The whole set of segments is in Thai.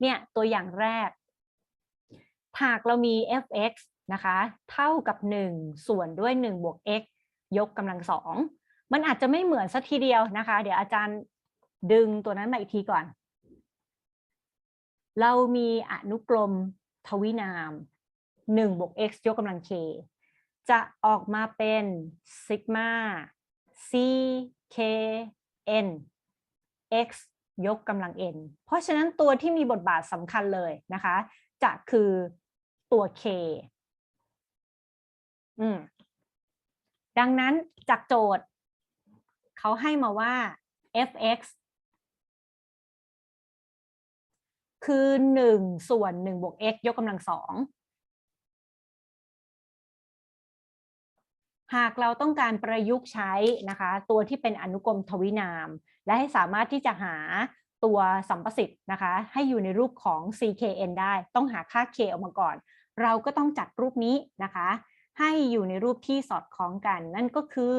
เนี่ยตัวอย่างแรก หากเรามี f(x) นะคะ เท่ากับ 1 ส่วนด้วย 1 บวก x ยกกำลังสองมันอาจจะไม่เหมือนสักทีเดียวนะคะ เดี๋ยวอาจารย์ดึงตัวนั้นมาอีกทีก่อน เรามีอนุกรมทวินาม 1 บวก x ยกกำลัง k จะออกมาเป็นซิกมา c k n x ยกกำลัง n เพราะฉะนั้นตัวที่มีบทบาทสำคัญเลยนะคะ จะคือตัว k อืมดังนั้นจากโจทย์ เขาให้มาว่า f(x) คือหนึ่งส่วนหนึ่งบวก x ยกกำลังสอง หากเราต้องการประยุกต์ใช้นะคะ ตัวที่เป็นอนุกรมทวินาม และให้สามารถที่จะหาตัวสัมประสิทธิ์นะคะ ให้อยู่ในรูปของ ckn ได้ ต้องหาค่า k ออกมาก่อน เราก็ต้องจัดรูปนี้นะคะ ให้อยู่ในรูปที่สอดคล้องกัน นั่นก็คือ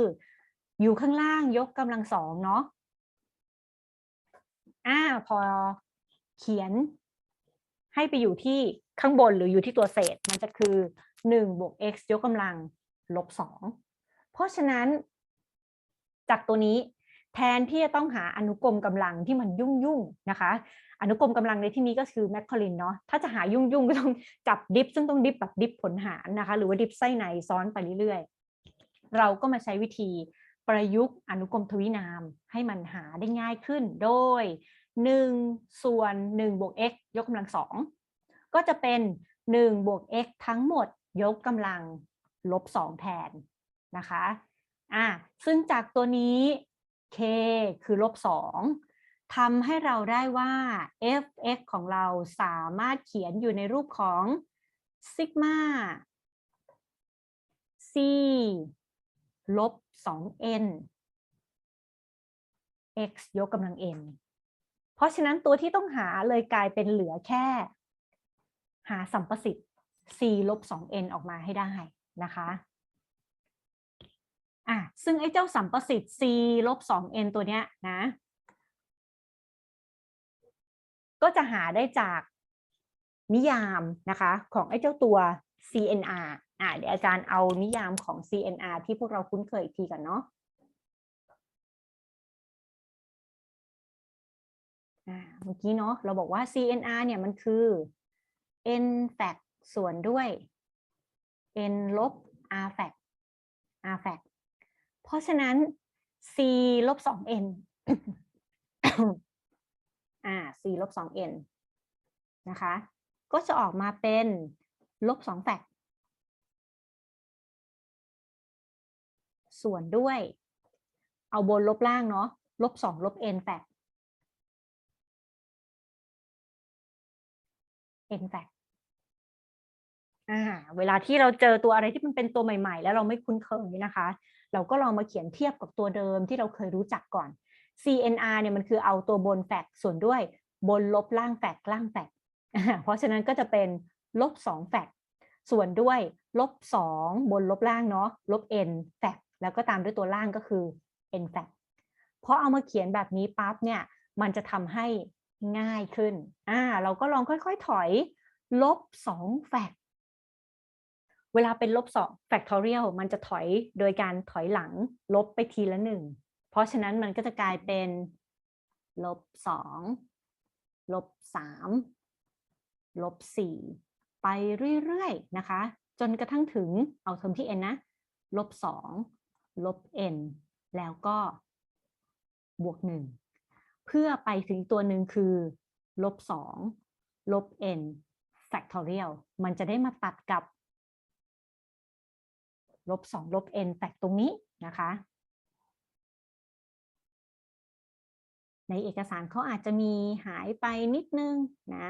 อยู่ข้างล่างยกกำลังสองเนาะอ่าพอเขียน ให้ไปอยู่ที่ข้างบนหรืออยู่ที่ตัวเศษ มันจะคือ1บวก x ยกกำลังลบ2 เพราะฉะนั้น จากตัวนี้แทนที่จะต้องหาอนุกรมกำลังที่มันยุ่งยุ่งนะคะ อนุกรมกำลังในที่นี้ก็คือแมคคอลินเนาะถ้าจะหายุ่งยุ่งก็ต้องจับดิฟ ซึ่งต้องดิฟแบบดิฟผลหารนะคะ หรือว่าดิฟไส้ในซ้อนไปเรื่อยๆ เราก็มาใช้วิธีประยุกต์อนุกรมทวินามให้มันหาได้ง่ายขึ้น โดย 1 ส่วน 1 บวก x ยกกำลังสองก็จะเป็น 1 บวก x ทั้งหมดยกกำลังลบ 2 แทน นะคะอะซึ่งจากตัวนี้ k คือลบ2ทำให้เราได้ว่า f(x) ของเราสามารถเขียนอยู่ในรูปของซิกมา c ลบ 2n x ยกกำลัง n เพราะฉะนั้นตัวที่ต้องหาเลยกลายเป็นเหลือแค่ หาสัมประสิทธิ์ c ลบ 2n ออกมาให้ได้นะคะ อะซึ่งไอ้เจ้าสัมประสิทธิ์ c ลบ 2n ตัวเนี้ยนะ ก็จะหาได้จากนิยามนะคะของไอ้เจ้าตัว CNR อะเดี๋ยวอาจารย์เอานิยามของ CNR ที่พวกเราคุ้นเคยอีกทีกันเนาะเมื่อกี้เนาะเราบอกว่า CNR เนี่ยมันคือ n fact ส่วนด้วย n ลบ r fact r fact ราะฉะนั้น c ลบ 2n อ่า c ลบ 2n นะคะ ก็จะออกมาเป็นลบ2แฟกส่วนด้วย เอาบนลบล่างเนาะลบ2ลบ n แฟก n แฟกอ่าเวลาที่เราเจอตัวอะไรที่มันเป็นตัวใหม่ ๆ แล้วเราไม่คุ้นเคยนะคะ เราก็ลองมาเขียนเทียบกับตัวเดิมที่เราเคยรู้จักก่อน CNR เนี่ยมันคือเอาตัวบนแฟกส่วนด้วยบนลบล่างแฟกล่างแฟกเพราะฉะนั้นก็จะเป็นลบ2แฟกส่วนด้วยลบ2บนลบล่างเนาะลบ n แฟกแล้วก็ตามด้วยตัวล่างก็คือ n แฟกเพราะเอามาเขียนแบบนี้ปั๊บเนี่ยมันจะทำให้ง่ายขึ้นอ่าเราก็ลองค่อยๆถอย ลบ2แฟก เวลาเป็นลบ2 factorial มันจะถอยโดยการถอยหลังลบไปทีละหนึ่งเพราะฉะนั้นมันก็จะกลายเป็นลบ2ลบ3ลบ4ไปเรื่อยๆนะคะ จนกระทั่งถึงเอาเทอมที่ n นะลบ2ลบ n แล้วก็บวก1เพื่อไปถึงตัวหนึ่งคือลบ2ลบ n factorial มันจะได้มาตัดกับ ลบ2ลบ n แตกตรงนี้นะคะ ในเอกสารเขาอาจจะมีหายไปนิดนึงนะ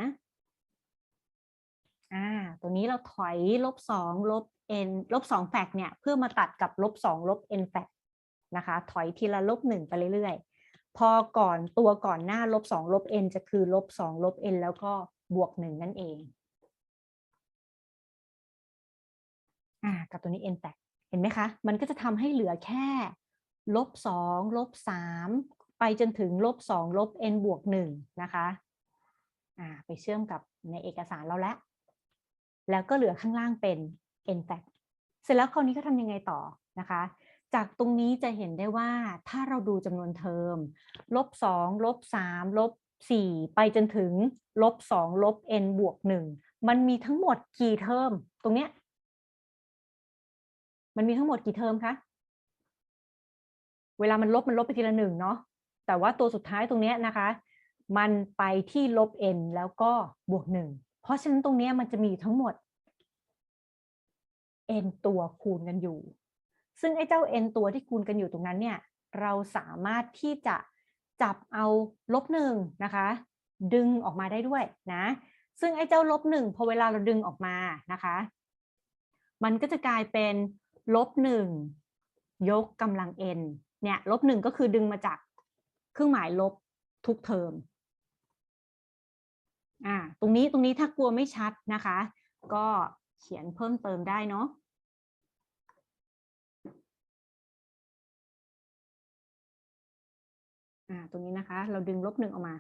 อ่าตัวนี้เราถอยลบ2ลบ n ลบ2แฟกเนี่ยเพื่อมาตัดกับลบ2ลบ n แฟกนะคะ ถอยทีละลบ1ไปเรื่อยๆ พอก่อนตัวก่อนหน้าลบ2ลบ n จะคือลบ2ลบ n แล้วก็บวก 1 นั่นเอง อ่ากับตัวนี้ n แฟกเห็นไหมคะ มันก็จะทำให้เหลือแค่ลบสองลบสามไปจนถึงลบสองลบ n บวกหนึ่งนะคะอ่าไปเชื่อมกับในเอกสารเราแล้ว แล้วก็เหลือข้างล่างเป็น n fact เสร็จแล้วคราวนี้ก็ทำยังไงต่อนะคะ จากตรงนี้จะเห็นได้ว่าถ้าเราดูจำนวนเทอมลบสองลบสามลบสี่ไปจนถึงลบสองลบ n บวกหนึ่งมันมีทั้งหมดกี่เทอม ตรงเนี้ย มันมีทั้งหมดกี่เทอมคะเวลามันลบมันลบไปทีละหนึ่งเนาะแต่ว่าตัวสุดท้ายตรงนี้นะคะ มันไปที่ลบ n แล้วก็บวกหนึ่งเพราะฉะนั้นตรงนี้มันจะมีทั้งหมด n ตัวคูณกันอยู่ ซึ่งไอ้เจ้า n ตัวที่คูณกันอยู่ตรงนั้นเนี่ย เราสามารถที่จะจับเอาลบหนึ่งนะคะ ดึงออกมาได้ด้วยนะ ซึ่งไอ้เจ้าลบหนึ่งพอเวลาเราดึงออกมานะคะ มันก็จะกลายเป็น ลบหนึ่งยกกำลัง n เนี่ยลบหนึ่งก็คือดึงมาจากเครื่องหมายลบทุกเทอมอ่าตรงนี้ตรงนี้ถ้ากลัวไม่ชัดนะคะ ก็เขียนเพิ่มเติมได้เนาะอ่าตรงนี้นะคะ เราดึงลบหนึ่งออกมา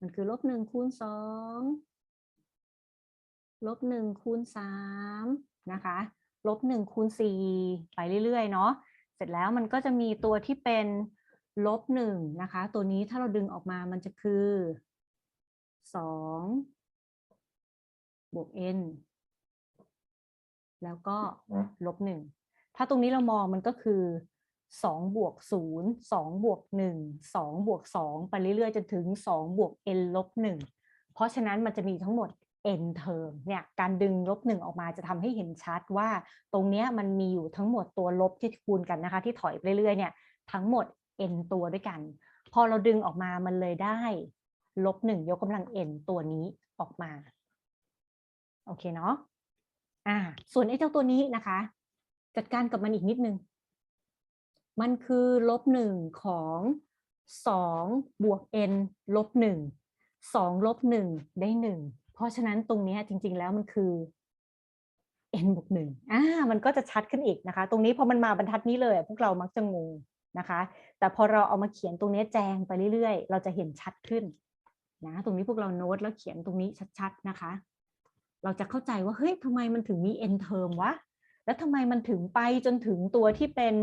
มันคือลบหนึ่งคูณสองลบหนึ่งคูณสามนะคะ ลบหนึ่งคูณสี่ไปเรื่อยๆเนาะเสร็จแล้วมันก็จะมีตัวที่เป็นลบหนึ่งนะคะ ตัวนี้ถ้าเราดึงออกมามันจะคือสองบวก n แล้วก็ลบหนึ่งถ้าตรงนี้เรามองมันก็คือสองบวกศูนย์สองบวกหนึ่งสองบวกสองไปเรื่อยๆจนถึงสองบวก n ลบหนึ่งเพราะฉะนั้นมันจะมีทั้งหมด n เทอมเนี่ยการดึงลบหนึ่งออกมาจะทำให้เห็นชัดว่าตรงเนี้ยมันมีอยู่ทั้งหมดตัวลบที่คูณกันนะคะ ที่ถอยไปเรื่อยๆเนี่ยทั้งหมด n ตัวด้วยกัน พอเราดึงออกมามันเลยได้ลบหนึ่งยกกำลัง n ตัวนี้ออกมา โอเคเนาะอ่าส่วนไอ้เจ้าตัวนี้นะคะ จัดการกับมันอีกนิดนึง มันคือลบหนึ่งของสองบวก n ลบหนึ่งสองลบหนึ่งได้หนึ่ง เพราะฉะนั้นตรงนี้จริง ๆ แล้วมันคือ n บวกหนึ่งอ่า มันก็จะชัดขึ้นอีกนะคะ ตรงนี้พอมันมาบรรทัดนี้เลย พวกเรามักจะงงนะคะ แต่พอเราเอามาเขียนตรงนี้แจงไปเรื่อยๆ เราจะเห็นชัดขึ้นนะ ตรงนี้พวกเราโน้ตแล้วเขียนตรงนี้ชัดๆนะคะ เราจะเข้าใจว่าเฮ้ยทำไมมันถึงมี n เทอมวะ แล้วทำไมมันถึงไปจนถึงตัวที่เป็น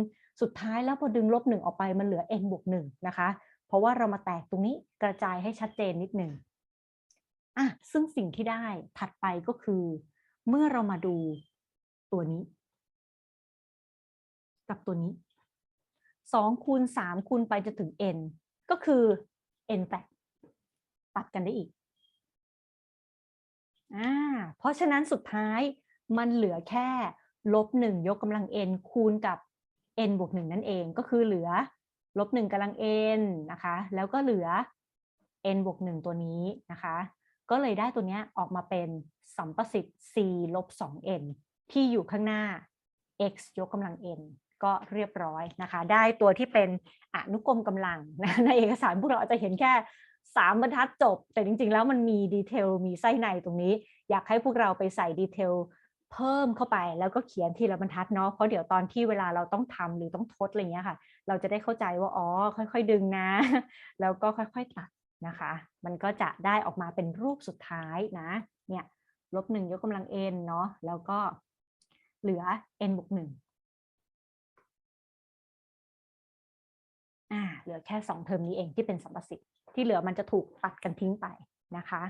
สุดท้ายแล้วพอดึงลบหนึ่งออกไปมันเหลือ n บวกหนึ่งนะคะ เพราะว่าเรามาแตกตรงนี้กระจายให้ชัดเจนนิดหนึ่ง อะซึ่งสิ่งที่ได้ถัดไปก็คือ เมื่อเรามาดูตัวนี้ กับตัวนี้สองคูณสามคูณไปจะถึง n ก็คือ n แตกตัดกันได้อีกอ่าเพราะฉะนั้นสุดท้ายมันเหลือแค่ลบหนึ่งยกกำลัง n คูณกับ n บวกหนึ่งนั่นเองก็คือเหลือลบหนึ่งกำลัง n นะคะ แล้วก็เหลือ n บวกหนึ่งตัวนี้นะคะ ก็เลยได้ตัวนี้ออกมาเป็นสัมประสิทธิ์ c ลบ 2n ที่อยู่ข้างหน้า x ยกกำลัง n ก็เรียบร้อยนะคะ ได้ตัวที่เป็นอนุกรมกำลังนะในเอกสารพวกเราอาจจะเห็นแค่ 3 บรรทัดจบ แต่จริง ๆ แล้วมันมีดีเทลมีไส้ในตรงนี้ อยากให้พวกเราไปใส่ดีเทลเพิ่มเข้าไปแล้วก็เขียนทีละบรรทัดเนาะเพราะเดี๋ยวตอนที่เวลาเราต้องทำหรือต้องทดอะไรเงี้ยค่ะ เราจะได้เข้าใจว่าอ๋อค่อย ๆ ดึงนะ แล้วก็ค่อย ๆ ตัด นะคะ มันก็จะได้ออกมาเป็นรูปสุดท้ายนะ เนี่ยลบหนึ่งยกกำลัง n เนาะ แล้วก็เหลือ n บวกหนึ่งอ่าเหลือแค่สองเทอมนี้เองที่เป็นสัมประสิทธิ์ที่เหลือมันจะถูกตัดกันทิ้งไปนะคะ